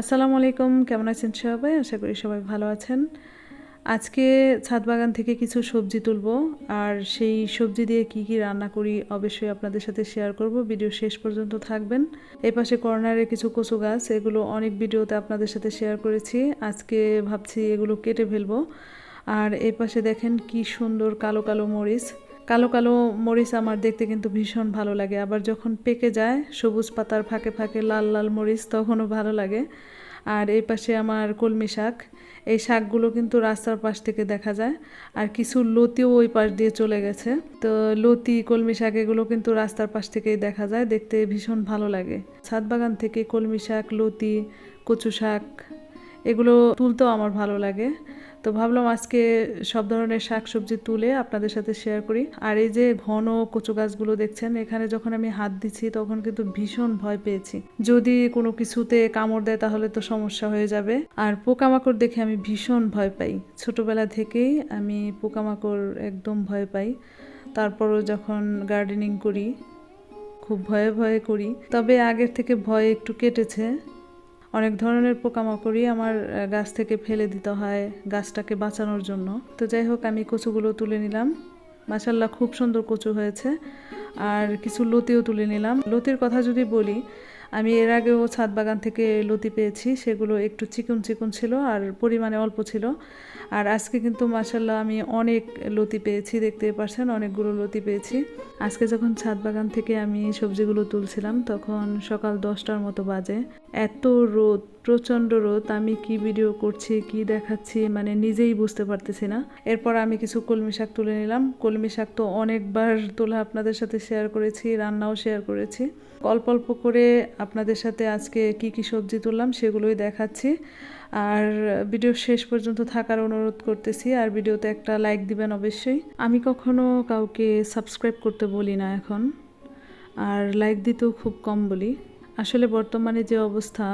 আসসালামু আলাইকুম, কেমন আছেন সবাই? আশা করি সবাই ভালো আছেন। আজকে ছাদ বাগান থেকে কিছু সবজি তুলব, আর সেই সবজি দিয়ে কি কি রান্না করি অবশ্যই আপনাদের সাথে শেয়ার করব। ভিডিও শেষ পর্যন্ত থাকবেন। এই পাশে কর্নারে কিছু কচু গাছ, এগুলো অনেক ভিডিওতে আপনাদের সাথে শেয়ার করেছি। আজকে ভাবছি এগুলো কেটে ফেলব। আর এই পাশে দেখেন কি সুন্দর কালো কালো মরিচ। কালো কালো মরিচ আমার দেখতে কিন্তু ভীষণ ভালো লাগে। আবার যখন পেকে যায় সবুজ পাতার ফাঁকে ফাঁকে লাল লাল মরিচ তখনও ভালো লাগে। আর এই পাশে আমার কলমি শাক, এই শাকগুলো কিন্তু রাস্তার পাশ থেকে দেখা যায়। আর কিছু লতিও ওই পাশ দিয়ে চলে গেছে। তো লতি, কলমি শাক এগুলো কিন্তু রাস্তার পাশ থেকেই দেখা যায়, দেখতে ভীষণ ভালো লাগে। ছাদ বাগান থেকে কলমি শাক, লতি, কচু শাক, এগুলো তুলতেও আমার ভালো লাগে। তো ভাবলাম আজকে সব ধরনের শাকসবজি তুলে আপনাদের সাথে শেয়ার করি। আর এই যে ঘন কচু গাছগুলো দেখছেন, এখানে যখন আমি হাত দিচ্ছি তখন কিন্তু ভীষণ ভয় পেয়েছি। যদি কোনো কিছুতে কামড় দেয় তাহলে তো সমস্যা হয়ে যাবে। আর পোকামাকড় দেখে আমি ভীষণ ভয় পাই। ছোটবেলা থেকেই আমি পোকামাকড় একদম ভয় পাই। তারপরও যখন গার্ডেনিং করি, খুব ভয়ে ভয়ে করি। তবে আগের থেকে ভয় একটু কেটেছে। অনেক ধরনের পোকামাকড়ই আমার গাছ থেকে ফেলে দিতে হয় গাছটাকে বাঁচানোর জন্য। তো যাই হোক, আমি কচুগুলো তুলে নিলাম। মাসাল্লাহ খুব সুন্দর কচু হয়েছে। আর কিছু লতিও তুলে নিলাম। লতির কথা যদি বলি, আমি এর আগেও ছাদ বাগান থেকে লতি পেয়েছি। সেগুলো একটু চিকন চিকন ছিল আর পরিমাণে অল্প ছিল। আর আজকে কিন্তু মাসাল্লাহ আমি অনেক লতি পেয়েছি, দেখতে পারছেন? অনেকগুলো লতি পেয়েছি। আজকে যখন ছাদ বাগান থেকে আমি সবজিগুলো তুলছিলাম, তখন সকাল দশটার মতো বাজে। এত রোদ প্রচণ্ড রোদ, আমি কি ভিডিও করছি, কি দেখাচ্ছি মানে নিজেই বুঝতে পারতেছি না। এরপর আমি কিছু কলমি শাক তুলে নিলাম। কলমি শাক তো অনেকবার তোলা আপনাদের সাথে শেয়ার করেছি, রান্নাও শেয়ার করেছি। অল্প অল্প করে আপনাদের সাথে আজকে কি কি সবজি তুললাম সেগুলোই দেখাচ্ছি। আর ভিডিও শেষ পর্যন্ত থাকার অনুরোধ করতেছি, আর ভিডিওতে একটা লাইক দিবেন অবশ্যই। আমি কখনো কাউকে সাবস্ক্রাইব করতে বলি না এখন, আর লাইক দিতেও খুব কম বলি। আসলে বর্তমানে যে অবস্থা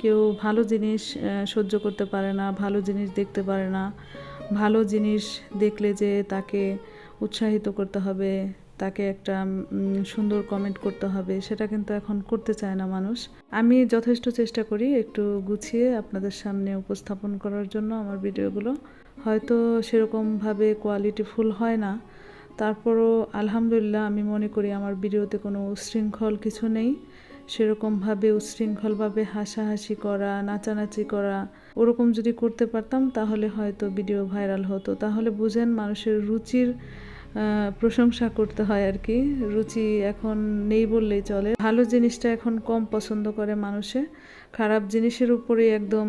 কেউ ভালো জিনিস সহ্য করতে পারে না, ভালো জিনিস দেখতে পারে না। ভালো জিনিস দেখলে যে তাকে উৎসাহিত করতে হবে, তাকে একটা সুন্দর কমেন্ট করতে হবে, সেটা কিন্তু এখন করতে চায় না মানুষ। আমি যথেষ্ট চেষ্টা করি একটু গুছিয়ে আপনাদের সামনে উপস্থাপন করার জন্য আমার ভিডিওগুলো। হয়তো সেরকমভাবে কোয়ালিটিফুল হয় না। তারপরও আলহামদুলিল্লাহ আমি মনে করি আমার ভিডিওতে কোনো উশৃঙ্খল কিছু নেই। সেরকমভাবে উশৃঙ্খলভাবে হাসাহাসি করা, নাচানাচি করা, ওরকম যদি করতে পারতাম তাহলে হয়তো ভিডিও ভাইরাল হতো। তাহলে বুঝেন মানুষের রুচির প্রশংসা করতে হয় আর কি। রুচি এখন নেই বললেই চলে। ভালো জিনিসটা এখন কম পছন্দ করে মানুষে। খারাপ জিনিসের উপরেই একদম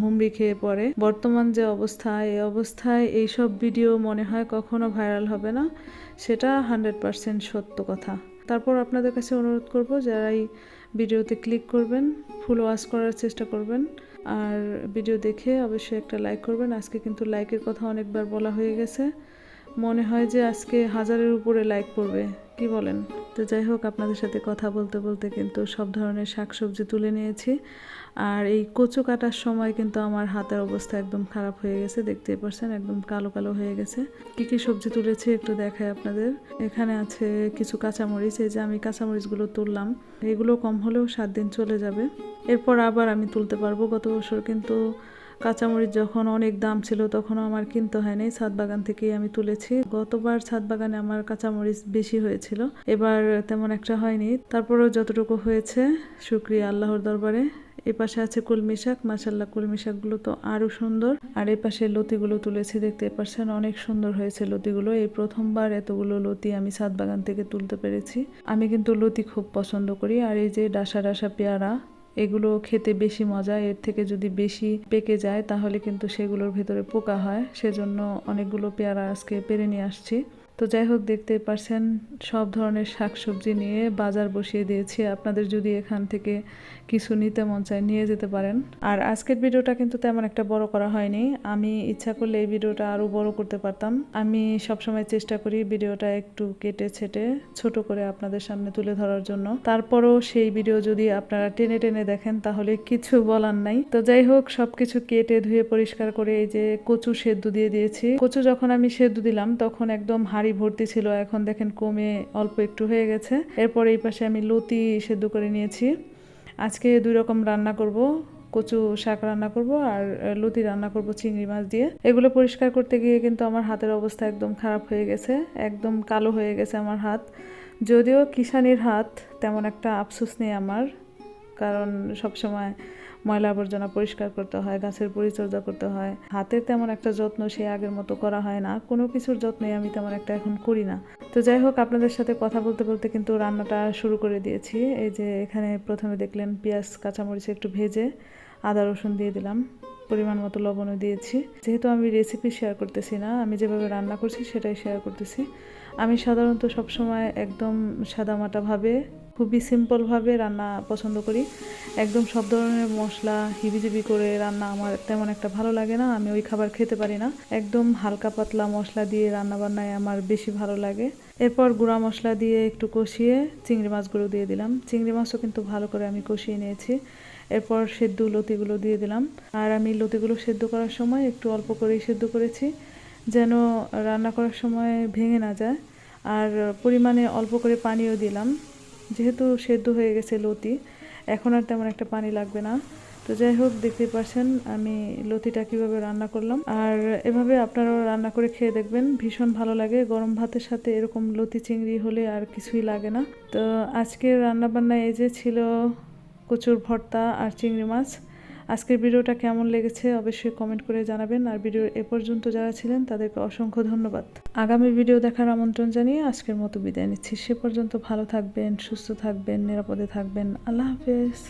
হুমড়ি খেয়ে পড়ে। বর্তমান যে অবস্থা এই অবস্থায় এইসব ভিডিও মনে হয় কখনো ভাইরাল হবে না। সেটা হান্ড্রেড পারসেন্ট সত্য কথা। তারপর আপনাদের কাছে অনুরোধ করব, যারা এই ভিডিওতে ক্লিক করবেন ফুল ওয়াশ করার চেষ্টা করবেন। আর ভিডিও দেখে অবশ্যই একটা লাইক করবেন। আজকে কিন্তু লাইকের কথা অনেকবার বলা হয়ে গেছে। মনে হয় যে আজকে হাজারের উপরে লাইক পড়বে। কি বলেন? তো যাই হোক, আপনাদের সাথে কথা বলতে বলতে কিন্তু সব ধরনের শাকসবজি তুলে নিয়েছি। আর এই কচু কাটার সময় কিন্তু আমার হাতের অবস্থা একদম খারাপ হয়ে গেছে, দেখতেই পারছেন, একদম কালো কালো হয়ে গেছে। কি কি সবজি তুলেছি একটু দেখাই আপনাদের। এখানে আছে কিছু কাঁচামরিচ, এই যে আমি কাঁচামরিচগুলো তুললাম, এগুলো কম হলেও সাত দিন চলে যাবে। এরপর আবার আমি তুলতে পারব, গত বছর কিন্তু কাঁচামরিচ যখন অনেক দাম ছিল তখনও আমার কিনতে হয়নি। ছাদ বাগান থেকেই আমি তুলেছি। গতবার ছাদ বাগানে আমার কাঁচামরিচ বেশি হয়েছিল। এবার তেমন একটা হয়নি। তারপরেও যতটুকু হয়েছে, শুক্রিয়া আল্লাহর দরবারে। এই পাশে আছে কলমি শাক। মাসাল্লাহ কলমি শাকগুলো তো আরও সুন্দর। আর এই পাশে লতিগুলো তুলেছি, দেখতে পারছেন অনেক সুন্দর হয়েছে লতিগুলো। এই প্রথমবার এতগুলো লতি আমি ছাদ বাগান থেকে তুলতে পেরেছি। আমি কিন্তু লতি খুব পছন্দ করি। আর এই যে ডাসা ডাসা পেয়ারা এগুলো খেতে বেশি মজা, এর থেকে যদি বেশি পেকে যায় তাহলে কিন্তু সেগুলোর ভেতরে পোকা হয়। সেজন্য অনেকগুলো পেয়ারা আজকে পেরে নিয়ে আসছি। তো যাই হোক, দেখতে পারছেন, সব ধরনের শাকসবজি নিয়ে বাজার বসিয়ে দিয়েছি। আপনাদের যদি এখান থেকে কিছু নিতে মন চায়, নিয়ে যেতে পারেন। আর আজকের ভিডিওটা কিন্তু তেমন একটা বড় করা হয়নি। আমি ইচ্ছা করলে এই ভিডিওটা আরও বড় করতে পারতাম। আমি সবসময় চেষ্টা করি ভিডিওটা একটু কেটে ছেটে ছোট করে আপনাদের সামনে তুলে ধরার জন্য। তারপরও সেই ভিডিও যদি আপনারা টেনে টেনে দেখেন, তাহলে কিছু বলার নাই। তো যাই হোক, সবকিছু কেটে ধুয়ে পরিষ্কার করে এই যে কচু সেদ্ধ দিয়ে দিয়েছি। কচু যখন আমি সেদ্ধ দিলাম, তখন একদম হাড়ি ভর্তি ছিল, এখন দেখেন কমে অল্প একটু হয়ে গেছে। এরপর এই পাশে আমি লতি সেদ্ধ করে নিয়েছি। আজকে দুই রকম রান্না করব, কচু শাক রান্না করব আর লতি রান্না করব চিংড়ি মাছ দিয়ে। এগুলো পরিষ্কার করতে গিয়ে কিন্তু আমার হাতের অবস্থা একদম খারাপ হয়ে গেছে, একদম কালো হয়ে গেছে আমার হাত। যদিও কিষানির হাত তেমন একটা আফসোস নেই আমার, কারণ সবসময় ময়লা আবর্জনা পরিষ্কার করতে হয়, গাছের পরিচর্যা করতে হয়। হাতের তেমন একটা যত্ন সে আগের মতো করা হয় না। কোনো কিছুর যত্নই আমি তেমন একটা এখন করি না। তো যাই হোক, আপনাদের সাথে কথা বলতে বলতে কিন্তু রান্নাটা শুরু করে দিয়েছি। এই যে এখানে প্রথমে দেখলেন পেঁয়াজ, কাঁচামরিচ একটু ভেজে আদা, রসুন দিয়ে দিলাম। পরিমাণ মতো লবণও দিয়েছি। যেহেতু আমি রেসিপি শেয়ার করতেছি না, আমি যেভাবে রান্না করছি সেটাই শেয়ার করতেছি। আমি সাধারণত সবসময় একদম সাদামাটাভাবে খুবই সিম্পলভাবে রান্না পছন্দ করি। একদম সব ধরনের মশলা, হিবিজিবি করে রান্না আমার তেমন একটা ভালো লাগে না, আমি ওই খাবার খেতে পারি না। একদম হালকা পাতলা মশলা দিয়ে রান্না বান্নায় আমার বেশি ভালো লাগে। এরপর গুঁড়া মশলা দিয়ে একটু কষিয়ে চিংড়ি মাছগুলো দিয়ে দিলাম। চিংড়ি মাছও কিন্তু ভালো করে আমি কষিয়ে নিয়েছি। এরপর সেদ্ধ লতিগুলো দিয়ে দিলাম। আর আমি লতিগুলো সেদ্ধ করার সময় একটু অল্প করেই সেদ্ধ করেছি, যেন রান্না করার সময় ভেঙে না যায়। আর পরিমাণে অল্প করে পানিও দিলাম। যেহেতু সেদ্ধ হয়ে গেছে লতি, এখন আর তেমন একটা পানি লাগবে না। তো যাই হোক দেখতে পাচ্ছেন আমি লতিটা কীভাবে রান্না করলাম। আর এভাবে আপনারাও রান্না করে খেয়ে দেখবেন, ভীষণ ভালো লাগে। গরম ভাতের সাথে এরকম লতি চিংড়ি হলে আর কিছুই লাগে না। তো আজকের রান্নাবান্না এই যে ছিল কচুর ভর্তা আর চিংড়ি মাছ। আজকের ভিডিওটা কেমন লেগেছে অবশ্যই কমেন্ট করে জানাবেন। আর ভিডিওর এ পর্যন্ত যারা ছিলেন, তাদেরকে অসংখ্য ধন্যবাদ। আগামী ভিডিও দেখার আমন্ত্রণ জানিয়ে আজকের মতো বিদায় নিচ্ছি। সে পর্যন্ত ভালো থাকবেন, সুস্থ থাকবেন, নিরাপদে থাকবেন। আল্লাহ হাফেজ।